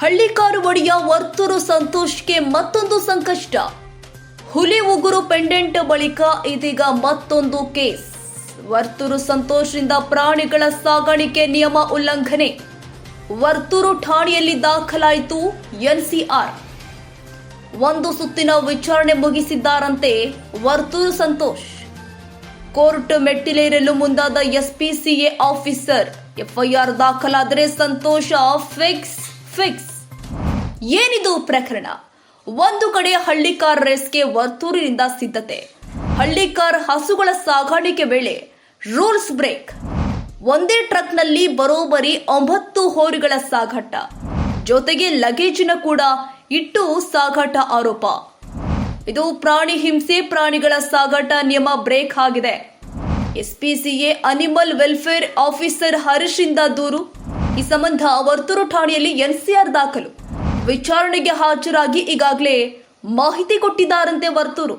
ಹಳ್ಳಿಕಾರು ಒಡೆಯ ವರ್ತೂರು ಸಂತೋಷ್ಗೆ ಮತ್ತೊಂದು ಸಂಕಷ್ಟ. ಹುಲಿ ಉಗುರು ಪೆಂಡೆಂಟ್ ಬಳಿಕ ಇದೀಗ ಮತ್ತೊಂದು ಕೇಸ್. ವರ್ತೂರು ಸಂತೋಷ್ರಿಂದ ಪ್ರಾಣಿಗಳ ಸಾಗಾಣಿಕೆ ನಿಯಮ ಉಲ್ಲಂಘನೆ. ವರ್ತೂರು ಠಾಣೆಯಲ್ಲಿ ದಾಖಲಾಯಿತು ಎನ್ಸಿಆರ್. ಒಂದು ಸುತ್ತಿನ ವಿಚಾರಣೆ ಮುಗಿಸಿದ್ದಾರಂತೆ ವರ್ತೂರು ಸಂತೋಷ್. ಕೋರ್ಟ್ ಮೆಟ್ಟಿಲೇರಲು ಮುಂದಾದ ಎಸ್ಪಿಸಿಎ ಆಫೀಸರ್. ಎಫ್ಐಆರ್ ದಾಖಲಾದರೆ ಸಂತೋಷ, ಫಿಕ್ಸ್ ಫಿಕ್ಸ್. ಏನಿದು ಪ್ರಕರಣ? ಒಂದು ಕಡೆ ಹಳ್ಳಿಕಾರ್ ರೇಸ್ಗೆ ವರ್ತೂರಿನಿಂದ ಸಿದ್ಧತೆ. ಹಳ್ಳಿಕಾರ್ ಹಸುಗಳ ಸಾಗಾಣಿಕೆ ವೇಳೆ ರೂಲ್ಸ್ ಬ್ರೇಕ್. ಒಂದೇ ಟ್ರಕ್ನಲ್ಲಿ ಬರೋಬರಿ ಒಂಬತ್ತು ಹೋರಿಗಳ ಸಾಗಾಟ. ಜೊತೆಗೆ ಲಗೇಜಿನ ಕೂಡ ಇಟ್ಟು ಸಾಗಾಟ ಆರೋಪ. ಇದು ಪ್ರಾಣಿ ಹಿಂಸೆ ಪ್ರಾಣಿಗಳ ಸಾಗಾಟ ನಿಯಮ ಬ್ರೇಕ್ ಆಗಿದೆ. SPCA animal welfare officer Harish ಇಂದ ದೂರು. ಈ ಸಂಬಂಧ ವರ್ತೂರು ಠಾಣೆಯಲ್ಲಿ ಎನ್ಸಿಆರ್ ದಾಖಲು. ವಿಚಾರಣೆಗೆ ಹಾಜರಾಗಿ ಈಗಾಗಲೇ ಮಾಹಿತಿ ಕೊಟ್ಟಿದ್ದಾರಂತೆ ವರ್ತೂರು.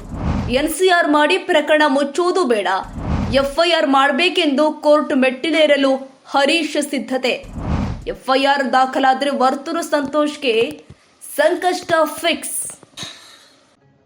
ಎನ್ಸಿಆರ್ ಮಾಡಿ ಪ್ರಕರಣ ಮುಚ್ಚುವುದು ಬೇಡ. ಎಫ್ಐಆರ್ ಮಾಡಬೇಕೆಂದು ಕೋರ್ಟ್ ಮೆಟ್ಟಿಲೇರಲು ಹರೀಶ್ ಸಿದ್ಧತೆ. ಎಫ್ಐಆರ್ ದಾಖಲಾದರೆ ವರ್ತೂರು ಸಂತೋಷ್ಗೆ ಸಂಕಷ್ಟ ಫಿಕ್ಸ್.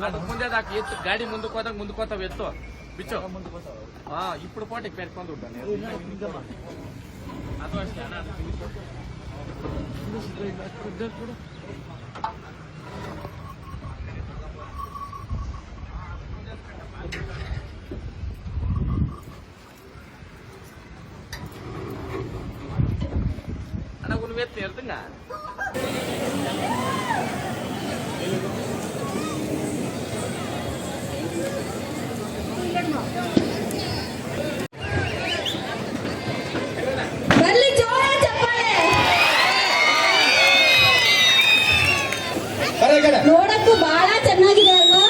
ముందే దాకా ఎత్తు గాడి ముందుకు పోతాం ముందుకు పోతావు ఎత్తు పిచ్చు ఇప్పుడు పోటీ పెట్టుకొని ఉంటాను అన్న నువ్వెత్తు ఎడుతుందా ಬಹಳ ಚೆನ್ನಾಗಿದೆ ಅಲ್ವಾ?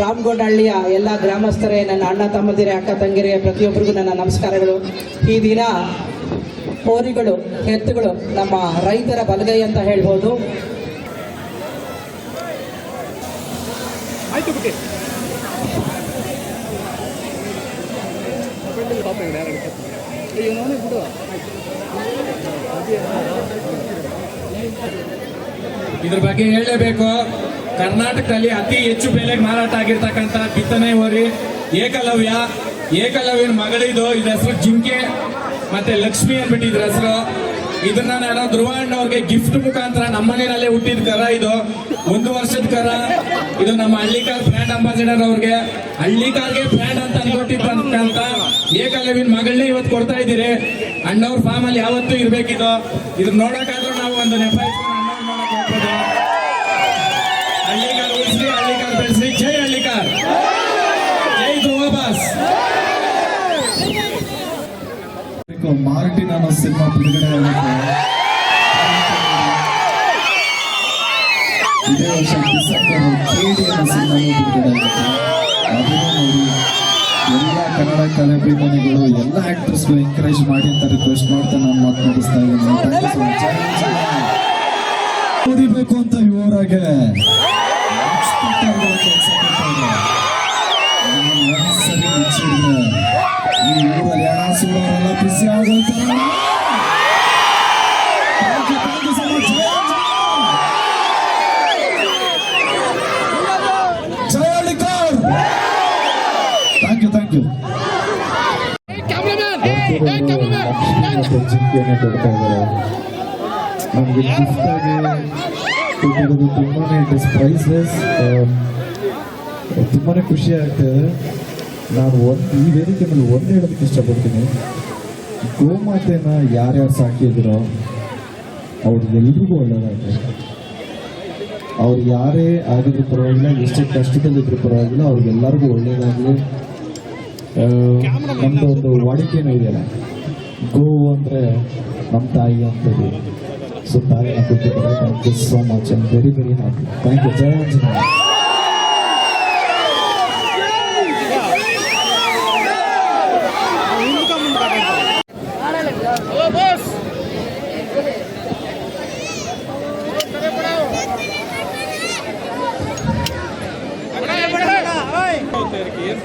ರಾಮಗೊಂಡಹಳ್ಳಿಯ ಎಲ್ಲ ಗ್ರಾಮಸ್ಥರೇ ನನ್ನ ಅಣ್ಣ ತಮ್ಮದಿರೇ ಅಕ್ಕ ತಂಗಿರೇ ಪ್ರತಿಯೊಬ್ಬರಿಗೂ ನನ್ನ ನಮಸ್ಕಾರಗಳು. ಈ ದಿನ ಹೋರಿಗಳು ಎತ್ತುಗಳು ನಮ್ಮ ರೈತರ ಬಲಗೈ ಅಂತ ಹೇಳ್ಬೋದು. ಇದ್ರ ಬಗ್ಗೆ ಹೇಳಲೇಬೇಕು. ಕರ್ನಾಟಕದಲ್ಲಿ ಅತಿ ಹೆಚ್ಚು ಬೆಲೆಗೆ ಮಾರಾಟ ಆಗಿರ್ತಕ್ಕಂಥ ಬಿತ್ತನೆ ಹೋರಿ, ಏಕಲವ್ಯ, ಏಕಲವ್ಯನ ಮಗಳಿದು ಇದ್ರ ಹೆಸರು ಜಿಂಕೆ, ಮತ್ತೆ ಲಕ್ಷ್ಮಿ ಅಂದ್ಬಿಟ್ಟು ಇದ್ರ ಹೆಸರು. ಇದನ್ನ ನಾನು ಧ್ರುವ ಅವ್ರಿಗೆ ಗಿಫ್ಟ್ ಮುಖಾಂತರ ನಮ್ಮ ಮನೆಯಲ್ಲೇ ಹುಟ್ಟಿದ ಕರ ಇದು. ಒಂದು ವರ್ಷದ ಕರ. ಇದು ನಮ್ಮ ಹಳ್ಳಿಕಾರ್ ಬ್ರ್ಯಾಂಡ್ ಅಂಬಾಸಿಡರ್ ಅವ್ರಿಗೆ. ಹಳ್ಳಿಕಾರ್ಗೆ ಬ್ರ್ಯಾಂಡ್ ಅಂತ ಅನ್ಕೊಟ್ಟಿದ್ದಂತ ಏಕಲವ್ಯನ ಮಗಳನ್ನೇ ಇವತ್ತು ಕೊಡ್ತಾ ಇದ್ದೀರಿ. ಅಣ್ಣವ್ರ ಫಾರ್ಮ್ ಅಲ್ಲಿ ಯಾವತ್ತೂ ಇರ್ಬೇಕಿದು ಇದನ್ನ ನೋಡೋಕಾದ್ರೂ ನಾವು ಒಂದು ನೆಪ ಬಾಸ್ ಮಾರ್ಟಿನ್ ಅನ್ನೋ ಸಿನಿಮಾ ಬಿಡುಗಡೆ ಆಗುತ್ತೆ. ಇದೇ ವರ್ಷ ಡಿಸೆಂಬರ್ ಕೇಡಿ ಅನ್ನೋ ಸಿನಿಮಾ ಬಿಡುಗಡೆ ಆಗುತ್ತೆ. ಎಲ್ಲ ಕನ್ನಡ ಕಲಾಭಿಮಾನಿಗಳು ಎಲ್ಲ ಆಕ್ಟರ್ಸ್ಗಳು ಎಂಕರೇಜ್ ಮಾಡಿ ಅಂತ ರಿಕ್ವೆಸ್ಟ್ ಮಾಡ್ತಾ ನಾನು ಮಾತನಾಡಿಸ್ತಾ ಇದ್ದೀನಿ. ಓದಿಬೇಕು ಅಂತ ಇವರಾಗೆ ಕೊಡ್ತಾ ಇದ್ದಾರೆ ನಮಗೆ ಗಿಫ್ಟ್ ತುಂಬಾ ಕೊಟ್ಟಿರೋದು ತುಂಬಾ ಇಟ್ ಇಸ್ ಖುಷಿ ಆಗ್ತಾ ನಾನು ಒಂದು ಈ ವೇದಿಕೆ ಮೇಲೆ ಒಂದು ಹೇಳೋದಕ್ಕೆ ಇಷ್ಟಪಡ್ತೀನಿ ಗೋಮಾತೆನ ಯಾರ್ಯಾರು ಸಾಕಿದ್ರೋ ಎಲ್ರಿಗೂ ಒಳ್ಳೆಯದಾಗಲಿ ಅವ್ರು ಯಾರೇ ಆಗಿದ್ರು ಪರವಾಗಿಲ್ಲ ಎಷ್ಟೇ ಕಷ್ಟದಲ್ಲಿದ್ರು ಪರವಾಗಿಲ್ಲ ಅವ್ರಿಗೆಲ್ಲರಿಗೂ ಒಳ್ಳೆಯದಾಗಲಿ ನಮ್ಮದು ಒಂದು ವಾಡಿಕೆನೂ ಇದೆಯಲ್ಲ. ಗೋ ಅಂದರೆ ನಮ್ಮ ತಾಯಿ ಅಂತದ್ದು. ಸೊ ತಾಯಿ thank you so much and very very happy thank you Jaya